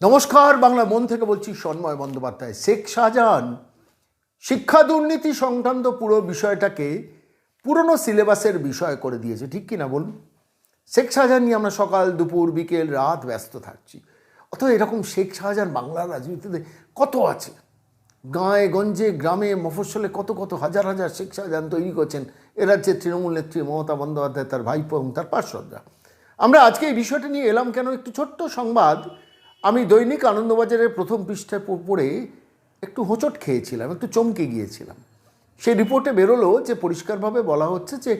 নমস্কার, বাংলা মন থেকে বলছি সন্ময় বন্দ্যোপাধ্যায়। শেখ শাহজাহান শিক্ষা দুর্নীতি সংক্রান্ত পুরো বিষয়টাকে পুরনো সিলেবাসের বিষয় করে দিয়েছে, ঠিক কি না বলুন? শেখ শাহজাহান নিয়ে আমরা সকাল, দুপুর, বিকেল, রাত ব্যস্ত থাকছি। অথবা এরকম শেখ শাহজাহান বাংলার রাজনীতিতে কত আছে? গাঁয়ে, গঞ্জে, গ্রামে, মফস্বলে কত কত হাজার হাজার শেখ শাহজাহান তৈরি করছেন। এ রাজ্যের তৃণমূল নেত্রী মমতা বন্দ্যোপাধ্যায়, তার ভাইপো এবং তার পার্শ্বদরা। আমরা আজকে এই বিষয়টা নিয়ে এলাম কেন? একটু ছোট্ট সংবাদ। আমি দৈনিক আনন্দবাজারের প্রথম পৃষ্ঠায় পড়ে একটু হোঁচট খেয়েছিলাম, একটু চমকে গিয়েছিলাম। সেই রিপোর্টে বেরোলো যে পরিষ্কারভাবে বলা হচ্ছে যে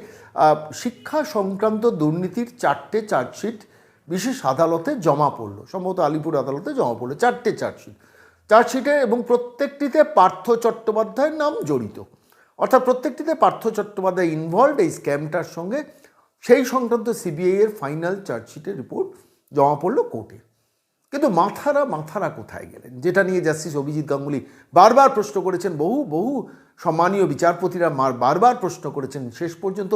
শিক্ষা সংক্রান্ত দুর্নীতির চারটে চার্জশিট বিশেষ আদালতে জমা পড়ল। সম্ভবত আলিপুর আদালতে জমা পড়ল, চারটে চার্জশিট। চার্জশিটে এবং প্রত্যেকটিতে পার্থ চট্টোপাধ্যায়ের নাম জড়িত। অর্থাৎ প্রত্যেকটিতে পার্থ চট্টোপাধ্যায় ইনভলভড এই স্ক্যামটার সঙ্গে, সেই সংক্রান্ত সিবিআই এর ফাইনাল চার্জশিটের রিপোর্ট জমা পড়ল কোর্টে কিন্তু মাথারা মাথারা কোথায় গেলেন? যেটা নিয়ে জাস্টিস অভিজিৎ গাঙ্গুলি বারবার প্রশ্ন করেছেন, বহু বহু সম্মানীয় বিচারপতিরা মার, বারবার প্রশ্ন করেছেন, শেষ পর্যন্ত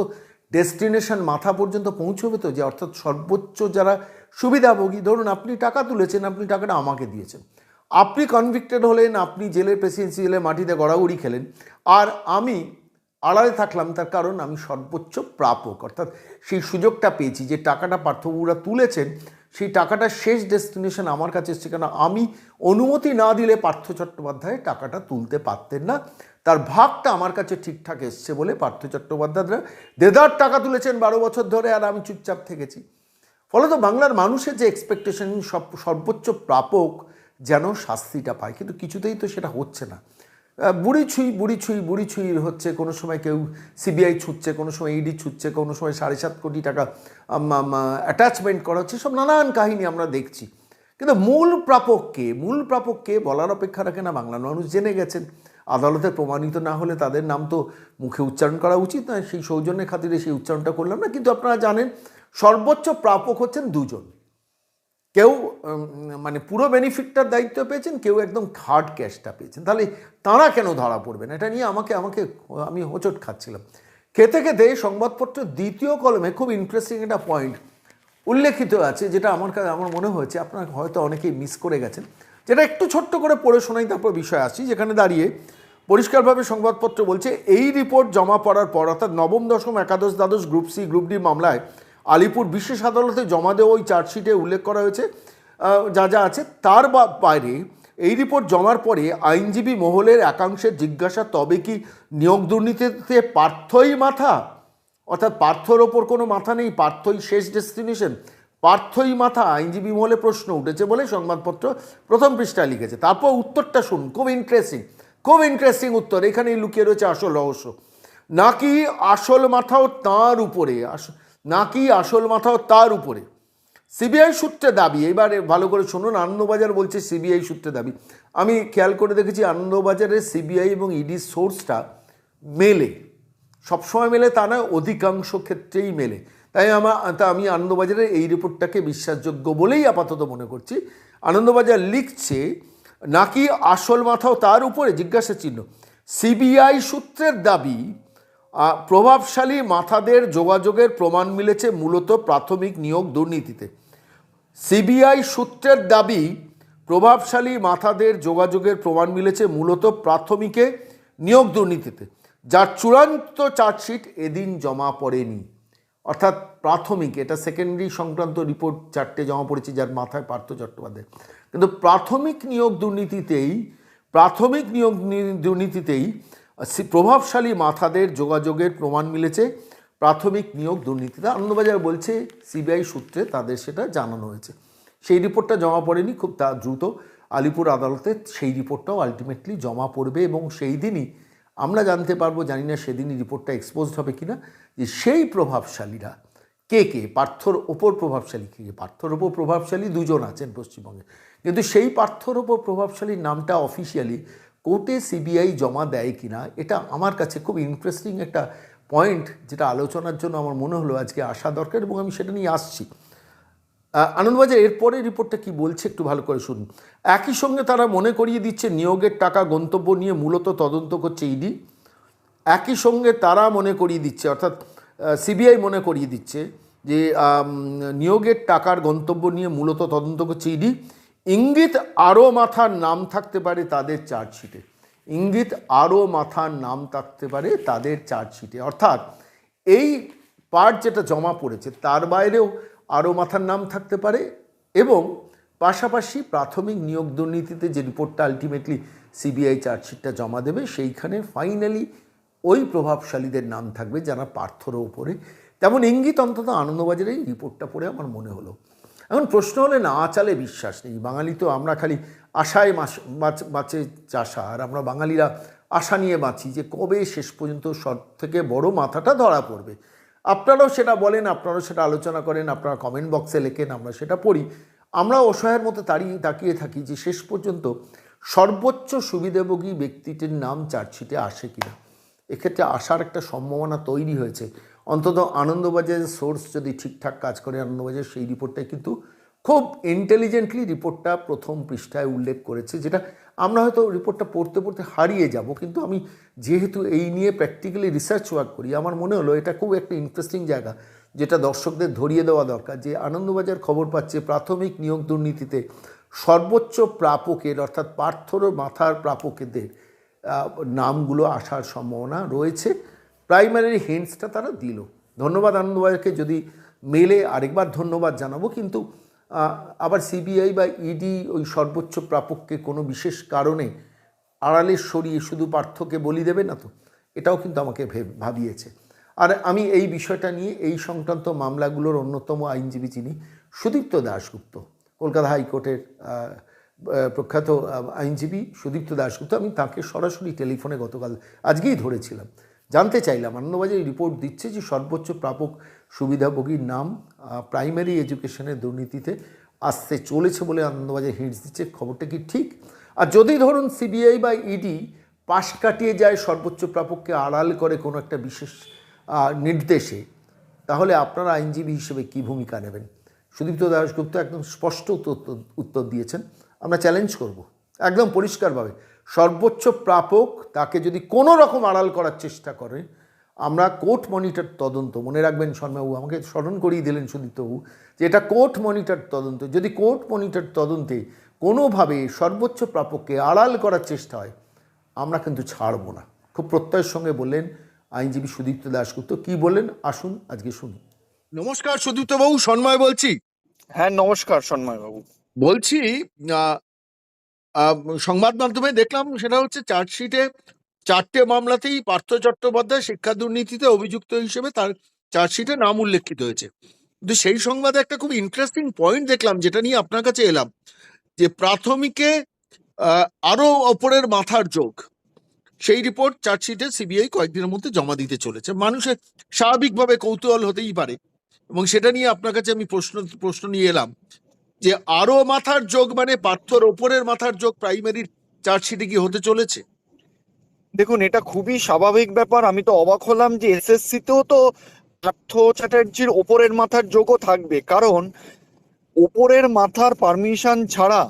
ডেস্টিনেশন মাথা পর্যন্ত পৌঁছবে তো? যে অর্থাৎ সর্বোচ্চ যারা সুবিধাভোগী, ধরুন আপনি টাকা তুলেছেন, আপনি টাকাটা আমাকে দিয়েছেন। আপনি কনভিক্টেড হলেন, আপনি জেলের প্রেসিডেন্সি জেলে মাটিতে গড়াগড়ি খেলেন, আর আমি আড়ালে থাকলাম, তার কারণ আমি সর্বোচ্চ প্রাপক। অর্থাৎ সেই সুযোগটা পেয়েছি যে টাকাটা পার্থবাবুরা তুলেছেন সেই টাকাটা শেষ ডেস্টিনেশন আমার কাছে এসছে কেন? আমি অনুমতি না দিলে পার্থ চট্টোপাধ্যায় টাকাটা তুলতে পারতেন না। তার ভাগটা আমার কাছে ঠিকঠাক এসছে বলে পার্থ চট্টোপাধ্যায়রা দেদার টাকা তুলেছেন বারো বছর ধরে আর আমি চুপচাপ থেকেছি। ফলত বাংলার মানুষের যে এক্সপেকটেশন সব সর্বোচ্চ প্রাপক যেন শাস্তিটা পায়, কিন্তু কিছুতেই তো সেটা হচ্ছে না। বুড়ি ছুঁই বুড়ি ছুঁই বুড়ি ছুঁই হচ্ছে, কোনো সময় কেউ সিবিআই ছুটছে কোনো সময় ইডি ছুটছে কোনো সময় সাড়ে সাত কোটি টাকা অ্যাটাচমেন্ট করা হচ্ছে, সব নানান কাহিনী আমরা দেখছি। কিন্তু মূল প্রাপককে মূল প্রাপককে বলার অপেক্ষা রাখে না বাংলার মানুষ জেনে গেছেন। আদালতে প্রমাণিত না হলে তাদের নাম তো মুখে উচ্চারণ করা উচিত নয়, সেই সৌজন্যের খাতিরে সেই উচ্চারণটা করলাম না, কিন্তু আপনারা জানেন সর্বোচ্চ প্রাপক হচ্ছেন দুজন। কেউ মানে পুরো বেনিফিটটার দায়িত্ব পেয়েছেন, কেউ একদম হার্ড ক্যাশটা পেয়েছেন। তাহলে তাঁরা কেন ধরা পড়বেন? এটা নিয়ে আমাকে আমাকে, আমি হোঁচট খাচ্ছিলাম। খেতে খেতে সংবাদপত্রের দ্বিতীয় কলমে খুব ইন্টারেস্টিং একটা পয়েন্ট উল্লেখিত আছে, যেটা আমার কাছে আমার মনে হয়েছে, আপনার হয়তো অনেকেই মিস করে গেছেন, যেটা একটু ছোট্ট করে পড়ে শোনাই, তারপর বিষয় আসছি। যেখানে দাঁড়িয়ে পরিষ্কারভাবে সংবাদপত্র বলছে, এই রিপোর্ট জমা পড়ার পর, অর্থাৎ নবম, দশম, একাদশ, দ্বাদশ গ্রুপ সি গ্রুপ ডি মামলায় আলিপুর বিশেষ আদালতে জমা দেওয়া ওই চার্জশিটে উল্লেখ করা হয়েছে যা যা আছে। তার বাইরে এই রিপোর্ট জমার পরে আইনজীবী মহলের একাংশের জিজ্ঞাসা, তবে কি নিয়োগ দুর্নীতিতে পার্থই মাথা? অর্থাৎ পার্থর ওপর কোনো মাথা নেই, পার্থই শেষ ডেস্টিনেশন। পার্থই মাথা আইনজীবী মহলে প্রশ্ন উঠেছে বলে সংবাদপত্র প্রথম পৃষ্ঠায় লিখেছে। তারপর উত্তরটা শুন খুব ইন্টারেস্টিং খুব ইন্টারেস্টিং উত্তর। এখানেই লুকিয়ে রয়েছে আসল রহস্য। নাকি আসল মাথাও তার উপরে? আস- নাকি আসল মাথাও তার উপরে? সিবিআই সূত্রে দাবি এবারে ভালো করে শুনুন, আনন্দবাজার বলছে সিবিআই সূত্রে দাবি। আমি খেয়াল করে দেখেছি আনন্দবাজারের সিবিআই এবং ইডির সোর্সটা মেলে। সবসময় মেলে তা নয়, অধিকাংশ ক্ষেত্রেই মেলে। তাই আমার, তা আমি আনন্দবাজারের এই রিপোর্টটাকে বিশ্বাসযোগ্য বলেই আপাতত মনে করছি। আনন্দবাজার লিখছে, নাকি আসল মাথাও তার উপরে? জিজ্ঞাসা চিহ্ন সিবিআই সূত্রের দাবি প্রভাবশালী মাথাদের যোগাযোগের প্রমাণ মিলেছে মূলত প্রাথমিক নিয়োগ দুর্নীতিতে। সিবিআই সূত্রের দাবি, প্রভাবশালী মাথাদের যোগাযোগের প্রমাণ মিলেছে মূলত প্রাথমিকে নিয়োগ দুর্নীতিতে, যার চূড়ান্ত চার্জশিট এদিন জমা পড়েনি। অর্থাৎ প্রাথমিক, এটা সেকেন্ডারি সংক্রান্ত রিপোর্ট চারটে জমা পড়েছে যার মাথায় পার্থ চট্টোপাধ্যায়। কিন্তু প্রাথমিক নিয়োগ দুর্নীতিতেই, প্রাথমিক নিয়োগ দুর্নীতিতেই প্রভাবশালী মাথাদের যোগাযোগের প্রমাণ মিলেছে। প্রাথমিক নিয়োগ দুর্নীতিতে। আনন্দবাজার বলছে, সিবিআই সূত্রে তাদের সেটা জানানো হয়েছে। সেই রিপোর্টটা জমা পড়েনি, খুব তা দ্রুত। আলিপুর আদালতে সেই রিপোর্টটাও আলটিমেটলি জমা পড়বে এবং সেই দিনই আমরা জানতে পারব, জানি না সেদিনই রিপোর্টটা এক্সপোজড হবে কিনা, যে সেই প্রভাবশালীরা কে কে, পার্থর ওপর প্রভাবশালী কে কে? পার্থর ওপর প্রভাবশালী দুজন আছেন পশ্চিমবঙ্গে। কিন্তু সেই পার্থর ওপর প্রভাবশালীর নামটা অফিসিয়ালি কোর্টে সিবিআই জমা দেয় কিনা, এটা আমার কাছে খুব ইন্টারেস্টিং একটা পয়েন্ট যেটা আলোচনার জন্য আমার মনে হলো আজকে আসা দরকার এবং আমি সেটা নিয়ে আসছি। আনন্দবাজার এরপরে রিপোর্টটা কি বলছে একটু ভালো করে শুনুন। একই সঙ্গে তারা মনে করিয়ে দিচ্ছে নিয়োগের টাকা গন্তব্য নিয়ে মূলত তদন্ত করছে ইডি। একই সঙ্গে তারা মনে করিয়ে দিচ্ছে, অর্থাৎ সিবিআই মনে করিয়ে দিচ্ছে যে নিয়োগের টাকার গন্তব্য নিয়ে মূলত তদন্ত করছে ইডি। ইঙ্গিত আরও মাথার নাম থাকতে পারে তাদের চার্জশিটে। ইঙ্গিত আরও মাথার নাম থাকতে পারে তাদের চার্জশিটে। অর্থাৎ এই পার্ট যেটা জমা পড়েছে, তার বাইরেও আরও মাথার নাম থাকতে পারে এবং পাশাপাশি প্রাথমিক নিয়োগ দুর্নীতিতে যে রিপোর্টটা আলটিমেটলি সিবিআই চার্জশিটটা জমা দেবে, সেইখানে ফাইনালি ওই প্রভাবশালীদের নাম থাকবে যারা পার্থর ওপরে। তেমন ইঙ্গিত অন্তত আনন্দবাজারের রিপোর্টটা পড়ে আমার মনে হলো। এখন প্রশ্ন হলে, না, আচালে বিশ্বাস নেই। বাঙালি তো আমরা খালি আশায় বাঁচে চাষা আর আমরা বাঙালিরা আশা নিয়ে বাঁচি যে কবে শেষ পর্যন্ত সব থেকে বড় মাথাটা ধরা পড়বে। আপনারাও সেটা বলেন, আপনারাও সেটা আলোচনা করেন, আপনারা কমেন্ট বক্সে লেখেন, আমরা সেটা পড়ি। আমরা অসহায়ের মতো তাড়িয়ে, তাকিয়ে থাকি যে শেষ পর্যন্ত সর্বোচ্চ সুবিধাভোগী ব্যক্তিটির নাম চার্জশিটে আসে কিনা। এক্ষেত্রে আসার একটা সম্ভাবনা তৈরি হয়েছে। অন্তত আনন্দবাজারের সোর্স যদি ঠিকঠাক কাজ করে আনন্দবাজার সেই রিপোর্টটাই কিন্তু খুব ইন্টেলিজেন্টলি রিপোর্টটা প্রথম পৃষ্ঠায় উল্লেখ করেছে, যেটা আমরা হয়তো রিপোর্টটা পড়তে পড়তে হারিয়ে যাব। কিন্তু আমি যেহেতু এই নিয়ে প্র্যাকটিক্যালি রিসার্চ ওয়ার্ক করি, আমার মনে হলো এটা খুব একটা ইন্টারেস্টিং জায়গা, যেটা দর্শকদের ধরিয়ে দেওয়া দরকার যে আনন্দবাজার খবর পাচ্ছে প্রাথমিক নিয়োগ দুর্নীতিতে সর্বোচ্চ প্রাপকের অর্থাৎ পার্থর মাথার প্রাপকেদের নামগুলো আসার সম্ভাবনা রয়েছে। প্রাইমারি হিন্টসটা তারা দিল। ধন্যবাদ আনন্দবাজারকে যদি মেলে আরেকবার ধন্যবাদ জানাব, কিন্তু আবার সিবিআই বা ইডি ওই সর্বোচ্চ প্রাপককে কোনো বিশেষ কারণে আড়ালে সরিয়ে শুধু পার্থকে বলি দেবে না তো? এটাও কিন্তু আমাকে ভেব- ভাবিয়েছে। আর আমি এই বিষয়টা নিয়ে এই সংক্রান্ত মামলাগুলোর অন্যতম আইনজীবী যিনি সুদীপ্ত দাশগুপ্ত, কলকাতা হাইকোর্টের প্রখ্যাত আইনজীবী সুদীপ্ত দাশগুপ্ত, আমি তাকে সরাসরি টেলিফোনে গতকাল, আজকেই ধরেছিলাম। জানতে চাইলাম। আনন্দবাজার রিপোর্ট দিচ্ছে যে সর্বোচ্চ প্রাপক সুবিধাভোগীর নাম প্রাইমারি এডুকেশনের দুর্নীতিতে আসতে চলেছে বলে আনন্দবাজার হিন্টস দিচ্ছে। খবরটা কি ঠিক? আর যদি ধরুন সিবিআই বা ইডি পাশ কাটিয়ে যায় সর্বোচ্চ প্রাপককে আড়াল করে কোনো একটা বিশেষ নির্দেশে, তাহলে আপনারা আইনজীবী হিসেবে কী ভূমিকা নেবেন? সুদীপ্ত দাসগুপ্ত একদম স্পষ্ট উত্তর দিয়েছেন। আমরা চ্যালেঞ্জ করব। একদম পরিষ্কারভাবে। সর্বোচ্চ প্রাপক তাকে যদি কোনো রকম আড়াল করার চেষ্টা করে আমরা কোর্ট মনিটর তদন্ত মনে রাখবেন শর্মাবাবু আমাকে স্মরণ করিয়ে দিলেন সুদীপ্তবাবু যে এটা কোর্ট মনিটর তদন্ত। যদি কোর্ট মনিটর তদন্তে কোনোভাবে সর্বোচ্চ প্রাপককে আড়াল করার চেষ্টা হয় আমরা কিন্তু ছাড়বো না। খুব প্রত্যয়ের সঙ্গে বললেন আইনজীবী সুদীপ্ত দাশগুপ্ত। কি বললেন? আসুন আজকে শুনি। নমস্কার সুদীপ্ত বাবু সন্ময় বলছি। হ্যাঁ নমস্কার সন্ময় বাবু। বলছি সংবাদ মাধ্যমে দেখলাম সেটা হচ্ছে চার্জশিটে চারটে মামলাতেই পার্থ চট্টোপাধ্যায় শিক্ষা দুর্নীতিতে অভিযুক্ত হিসেবে তার চার্জশিটে নাম উল্লেখিত হয়েছে। কিন্তু সেই সংবাদে একটা খুব ইন্টারেস্টিং পয়েন্ট দেখলাম যেটা নিয়ে আপনার কাছে এলাম যে প্রাথমিকে আহ, আরও ওপরের মাথার যোগ সেই রিপোর্ট চার্জশিটে সিবিআই কয়েকদিনের মধ্যে জমা দিতে চলেছে। মানুষের স্বাভাবিকভাবে কৌতূহল হতেই পারে এবং সেটা নিয়ে আপনার কাছে আমি প্রশ্ন প্রশ্ন নিয়ে এলাম যে আরও মাথার যোগ মানে পার্থর ওপরের মাথার যোগ প্রাইমারির চার্জশিটে কি হতে চলেছে। দেখুন, এটা খুবই স্বাভাবিক ব্যাপার। আমি তো অবাক হলাম যে এসএসসি তেও তো পার্থ চ্যাটার্জির ওপরের মাথার যোগও থাকবে। কারণ ওপরের মাথার পারমিশন ছাড়া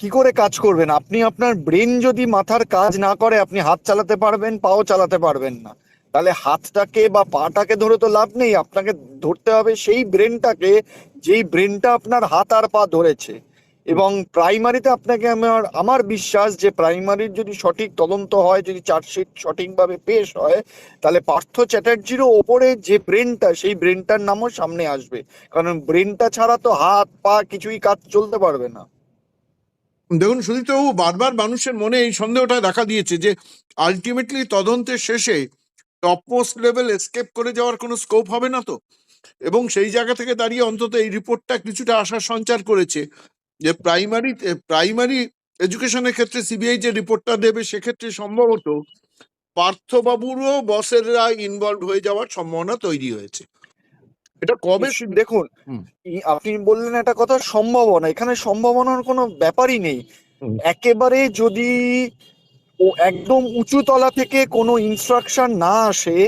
কি করে কাজ করবেন? আপনি আপনার ব্রেন যদি মাথার কাজ না করে, আপনি হাত চালাতে পারবেন, পাও চালাতে পারবেন না। তাহলে হাতটাকে বা পাটাকে ধরে তো লাভ নেই, আপনাকে ধরতে হবে সেই ব্রেনটাকে, যেই ব্রেনটা আপনার হাত আর পা ধরেছে। এবং প্রাইমারিতে আপনাকে আমার আমার বিশ্বাস যে প্রাইমারির যদি সঠিক তদন্ত হয়, যদি চার্জশিট সঠিকভাবে পেশ হয়, তাহলে পার্থ চ্যাটার্জিরও ওপরে যে ব্রেনটা, সেই ব্রেনটার নামও সামনে আসবে। কারণ ব্রেনটা ছাড়া তো হাত, পা কিছুই কাজ চলতে পারবে না। দেখুন সুদীপ্তবাবু বারবার মানুষের মনে এই সন্দেহটা দেখা দিয়েছে যে আলটিমেটলি তদন্তের শেষে টপমোস্ট লেভেল এসকেপ করে যাওয়ার কোনো স্কোপ হবে না তো? এবং সেই জায়গা থেকে দাঁড়িয়ে অন্তত এই রিপোর্টটা কিছুটা আশার সঞ্চার করেছে। যে প্রাইমারি প্রাইমারি এডুকেশনের ক্ষেত্রে সিবিআই যে রিপোর্টটা দেবে সেক্ষেত্রে সম্ভবত পার্থবাবুরও বসেররা ইনভলভ হয়ে যাওয়ার সম্ভাবনা তৈরি হয়েছে। এটা কবে দেখুন আপনি বললেন একটা কথা সম্ভাবনা। এখানে সম্ভাবনার কোনো ব্যাপারই নেই। একেবারে যদি ও একদম উঁচু তলা থেকে কোনো ইনস্ট্রাকশন না আসে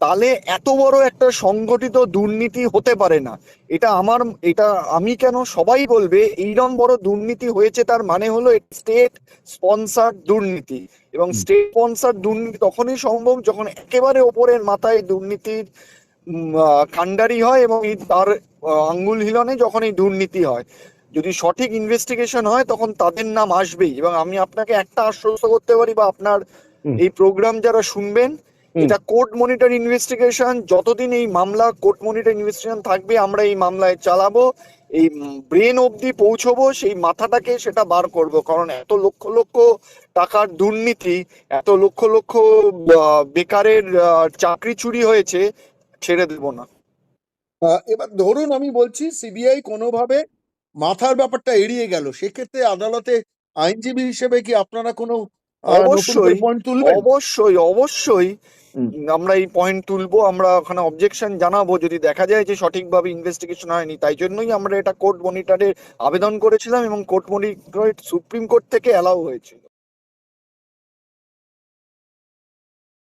তাহলে এত বড় একটা সংগঠিত দুর্নীতি হতে পারে না। এটা আমার এটা আমি কেন সবাই বলবে এইরকম বড় দুর্নীতি হয়েছে তার মানে হলো স্টেট স্পন্সার দুর্নীতি। এবং স্টেট স্পন্সার দুর্নীতি তখনই সম্ভব যখন একেবারে ওপরের মাথায় দুর্নীতির কাণ্ডারি হয় এবং এই তার আঙ্গুল হিলনে যখন এই দুর্নীতি হয়। যদি সঠিক ইনভেস্টিগেশন হয় তখন তাদের নাম আসবেই। এবং আমি আপনাকে একটা আশ্বস্ত করতে পারি বা আপনার এই প্রোগ্রাম যারা শুনবেন এটা কোর্ট মনিটর ইনভেস্টিগেশন যতদিন এই মামলা কোর্ট মনিটর ইনভেস্টিগেশন থাকবে আমরা এই মামলায় চালাবো এই ব্রেন অবধি পৌঁছবো সেই মাথাটাকে সেটা বার করব। কারণ এত লক্ষ লক্ষ টাকার দুর্নীতি এত লক্ষ লক্ষ বেকারের আহ, চাকরি চুরি হয়েছে ছেড়ে দেব না। এবার ধরুন আমি বলছি সিবিআই কোনোভাবে মাথার ব্যাপারটা এড়িয়ে গেল। সেক্ষেত্রে আদালতে আইনজীবী হিসেবে কি আপনারা কোনো অবশ্যই, অবশ্যই অবশ্যই। আমরা এই পয়েন্ট তুলবো আমরা ওখানে অবজেকশন জানাব। যদি দেখা যায় যে সঠিকভাবে ইনভেস্টিগেশন হয়নি তাই জন্যই আমরা এটা কোর্ট মনিটরে আবেদন করেছিলাম এবং কোর্ট মনিটর সুপ্রিম কোর্ট থেকে অ্যালাউ হয়েছিল।